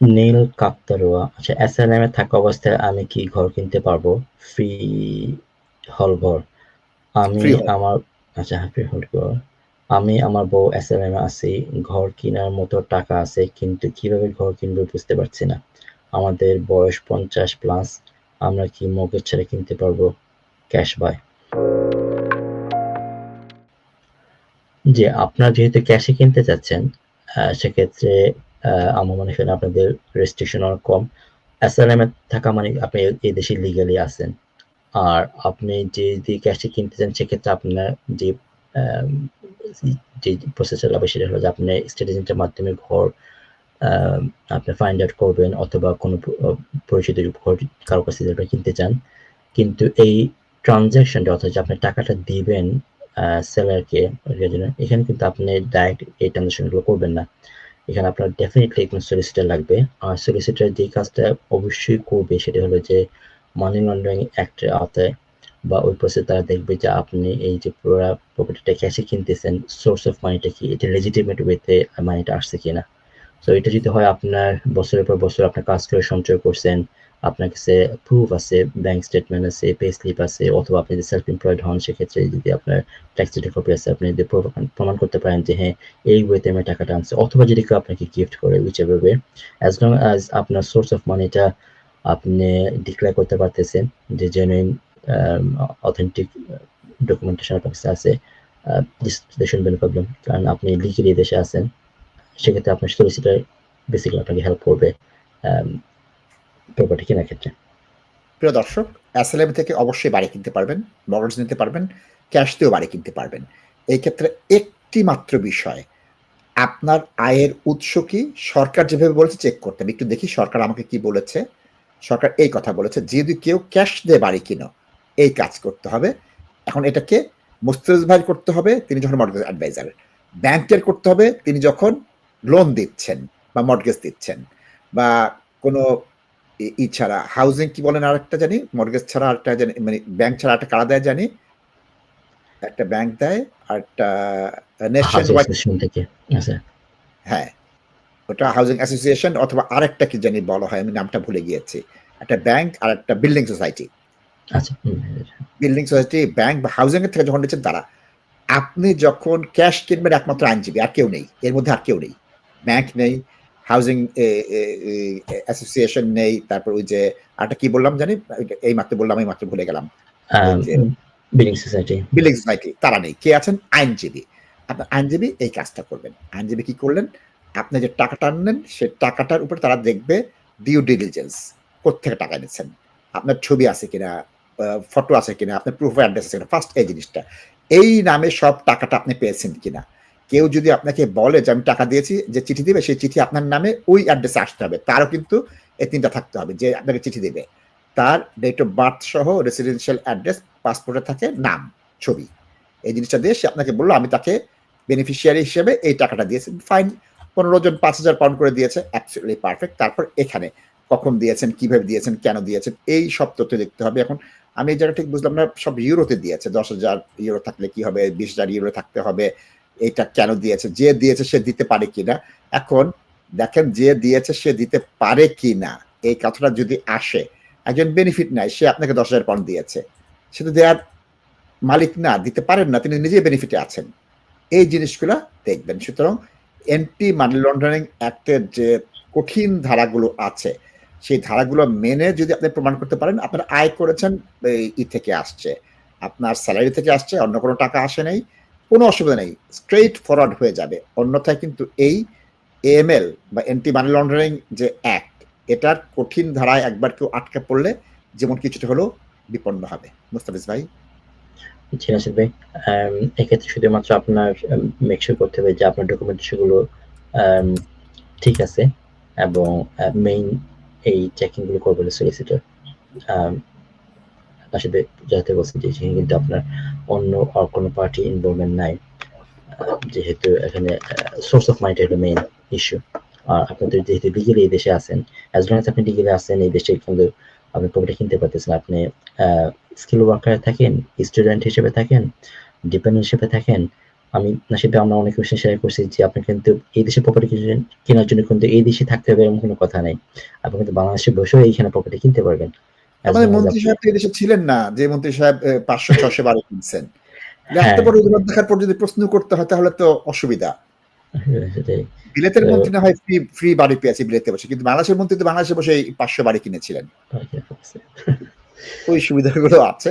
নীল কাকতারুয়া আচ্ছা এসএলএম এ থাকা অবস্থায় আমি কি ঘর কিনতে পারব? ফ্রি হল ঘর। আমি আমার আচ্ছা হ্যাঁ ফ্রি হল ঘর। আমি আমার বউ এসএলএম এ আছি। ঘর কেনার মতো টাকা আছে কিন্তু কীভাবে ঘর কিনবো বুঝতে পারছি না। আমাদের বয়স পঞ্চাশ প্লাস আমরা কি মগজ ছেড়ে কিনতে পারব? ক্যাশ বাই যে আপনারা যেহেতু ক্যাশে কিনতে চাচ্ছেন সেক্ষেত্রে আমার মনে হয় আপনাদের রেজিস্ট্রেশন অনেক কম। এসএলএম এ থাকা মানে আপনি এই দেশে লিগালি আছেন। আর আপনি যে যদি ক্যাশে কিনতে চান, সেক্ষেত্রে আপনার যে যে প্রসেসটা হবে, সেটা হলো যে আপনি স্টেট এজেন্টের মাধ্যমে ঘর আপনি ফাইন্ড আউট করবেন অথবা কোনো পরিচিত ঘর কারও কাছে আপনি কিনতে চান। কিন্তু এই ট্রানজ্যাকশনটা অর্থাৎ যে আপনি টাকাটা দিবেন সেলারকে এখানে কিন্তু আপনি ডাইরেক্ট এই ট্রানজ্যাকশনগুলো করবেন না। এখানে আপনার ডেফিনেটলি একজন সলিসিটার লাগবে। আর সলিসিটার যে কাজটা অবশ্যই করবে সেটা হলো যে মানি লন্ডারিং অ্যাক্টের আওতায় বা ওই প্রসেস তারা দেখবে যে আপনি এই যে পুরো প্রপার্টিটা ক্যাশে কিনতেছেন সোর্স অফ মানিটা কি, এটা লেজিটিমেট ওয়েতে মানিটা আসছে কিনা? তো এটা যদি হয়, আপনার বছরের পর বছর আপনার কাজ করে সঞ্চয় করছেন আপনার কাছে প্রুফ আছে ব্যাংক স্টেটমেন্ট আছে পে স্লিপ আছে, অথবা আপনি যদি সেলফ এমপ্লয়েড হন, সেক্ষেত্রে যদি আপনার ট্যাক্স কপি আছে, আপনি যদি প্রমাণ- করতে পারেন যে হ্যাঁ এই ওয়েতে আমি টাকাটা আনছে। অথবা যদি কেউ আপনাকে গিফট করে whichever way as long as আপনার সোর্স অফ মানিটা আপনি ডিক্লেয়ার করতে পারতেছেন যে জেনুইন অথেন্টিক ডকুমেন্টেশন আপনার কাছে আছে শুড বি প্রবলেম কারণ আপনি লিগেলি দেশে আছেন, সেক্ষেত্রে আপনার সলিসিটার বেসিক্যালি আপনাকে হেল্প করবে প্রপার্টি কেনার ক্ষেত্রে। প্রিয় দর্শক এসএলএম থেকে অবশ্যই বাড়ি কিনতে পারবেন মর্গেজ নিতে পারবেন ক্যাশ দিয়েও বাড়ি কিনতে পারবেন। এই ক্ষেত্রে একটি মাত্র বিষয়, আপনার আয়ের উৎস কি? সরকার যেভাবে বলেছে চেক করতে হবে। একটু দেখি সরকার আমাকে কি বলেছে। সরকার এই কথা বলেছে, যদি কেউ ক্যাশ দিয়ে বাড়ি কিনো, এই কাজ করতে হবে। এখন এটাকে মুস্তাফিজ ভাই করতে হবে, তিনি যখন মর্গেজ অ্যাডভাইজার ব্যাংকের করতে হবে, তিনি যখন লোন দিচ্ছেন বা মর্গেজ দিচ্ছেন বা কোনো ই- ছাড়া হাউজিং কি বলেন আরেকটা জানি মর্গেজ ছাড়া আরেকটা জানি মানে ব্যাংক ছাড়া একটা কারা দেয় জানি? একটা ব্যাংক দেয় আর একটা থেকে হ্যাঁ। ওটা হাউজিং অ্যাসোসিয়েশন অথবা আরেকটা কি জানি বলা হয় আমি নামটা ভুলে গিয়েছি। একটা ব্যাংক আর একটা বিল্ডিং সোসাইটি আচ্ছা বিল্ডিং সোসাইটি ব্যাংক বা হাউজিং এর থেকে যখন নিচ্ছেন তারা আপনি যখন ক্যাশ কিনবেন একমাত্র আইনজীবী আর কেউ নেই এর মধ্যে আর কেউ নেই। ব্যাংক নেই হাউজিং অ্যাসোসিয়েশন নেই তারপর ওই যে আরটা কি বললাম জানি? এই মাত্র বললাম এই মাত্র ভুলে গেলাম। বিল্ডিং সোসাইটি বিল্ডিং সোসাইটি তারা নেই। কে আছেন? আইনজীবী। আপনার আইনজীবী এই কাজটা করবেন। আইনজীবী কি করলেন? আপনি যে টাকাটা আনলেন সে টাকাটার উপর তারা দেখবে ডিউ ডিলিজেন্স কোথেকে টাকা নিচ্ছেন আপনার ছবি আছে কিনা ফটো আছে কিনা আপনার প্রুফ অ্যাড্রেস আছে কিনা ফার্স্ট এই জিনিসটা। এই নামে সব টাকাটা আপনি পেয়েছেন কিনা? কেউ যদি আপনাকে বলে যে, আমি টাকা দিয়েছি, যে চিঠি দিবে, সেই চিঠি আপনার নামে ওই অ্যাড্রেসে আসতে হবে। তারও কিন্তু এই তিনটা থাকতে হবে, যে আপনাকে চিঠি দিবে। তার ডেট অফ বার্থ সহ রেসিডেন্সিয়াল অ্যাড্রেস পাসপোর্টে থাকে, নাম, ছবি। এই জিনিসটা দিয়ে সে আপনাকে বলল, আমি তাকে বেনিফিশিয়ারি হিসেবে এই টাকাটা দিয়েছি। ফাইন পনেরো জন পাঁচ হাজার পাউন্ড করে দিয়েছে অ্যাবসলিউটলি পারফেক্ট তারপর এখানে কখন দিয়েছেন, কীভাবে দিয়েছেন, কেন দিয়েছেন, এই সব তথ্য দেখতে হবে। এখন আমি এই ঠিক বুঝলাম না, সব ইউরোতে দিয়েছে, দশ হাজার ইউরো থাকলে কি হবে, বিশ হাজার ইউরো থাকতে হবে এটা কেন দিয়েছে? যে দিয়েছে সে দিতে পারে কিনা? এখন দেখেন যে দিয়েছে সে দিতে পারে কিনা? এই কথাটা যদি আসে, একজন বেনিফিট নাই, সে আপনাকে দশ হাজার পাউন্ড দিয়েছে। সে তো দেওয়ার মালিক না, দিতে পারেন না, তিনি নিজেই বেনিফিটে আছেন। এই জিনিসগুলো দেখবেন। সুতরাং এন্টি মানি লন্ডারিং অ্যাক্টের যে কঠিন ধারাগুলো আছে, সেই ধারাগুলো মেনে যদি আপনি প্রমাণ করতে পারেন, আপনার আয় করেছেন ই থেকে আসছে। আপনার স্যালারি থেকে আসছে, অন্য কোনো টাকা আসে নাই। কোনো অসুবিধা নেই স্ট্রেইট ফরওয়ার্ড হয়ে যাবে। অন্যথায় কিন্তু এই এএমএল বা এন্টি মানি লন্ডারিং যে অ্যাক্ট এটার কঠিন ধারায় একবার কেউ আটকে পড়লে যেমন কিছুটা হলেও বিপন্ন হবে। মুস্তাফিজ ভাই? জি নাসির ভাই এক্ষেত্রে শুধুমাত্র আপনার মেকশোর করতে হবে যে আপনার ডকুমেন্টেশনগুলো আম, ঠিক আছে এবং মেইন এই চেকিংগুলো করবে সলিসিটার ভাই যাতে কিন্তু আপনার অন্য আর কোনো পার্টি ইনভলভমেন্ট নাই। যেহেতু এখানে source of mind main issue আর যেহেতু এই দেশে আছেন অ্যাজ লং আপনি আছেন, এই দেশে কিন্তু আপনি প্রপার্টি কিনতে পারতেছেন। আপনি স্কিল ওয়ার্কার থাকেন স্টুডেন্ট হিসেবে থাকেন ডিপেন্ডেন্ট হিসেবে থাকেন। আমি সাথে আমরা অনেক কোশ্চেন শেয়ার করছি যে আপনি কিন্তু এই দেশে প্রপার্টি কেনার জন্য কিন্তু এই দেশে থাকতে হবে এমন কোনো কথা নেই। আপনি কিন্তু বাংলাদেশে বসেও এইখানে প্রপার্টি কিনতে পারবেন। আমাদের মন্ত্রী সাহেব তো এই দেশে ছিলেন না যে মন্ত্রী সাহেব পাঁচশো ছশো বারো কিনছেন। এত বড় অজুহাত দেখার পর যদি প্রশ্ন করতে হয় তাহলে তো অসুবিধা। বিলেতের মন্ত্রী না হয় ফ্রি ফ্রি বাড়ি পেয়েছে বিলেতে বসে কিন্তু বাংলাদেশের মন্ত্রী তো বাংলাদেশে বসে পাঁচশো বাড়ি কিনেছিলেন। ওই সুবিধাগুলো আছে।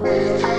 Bye.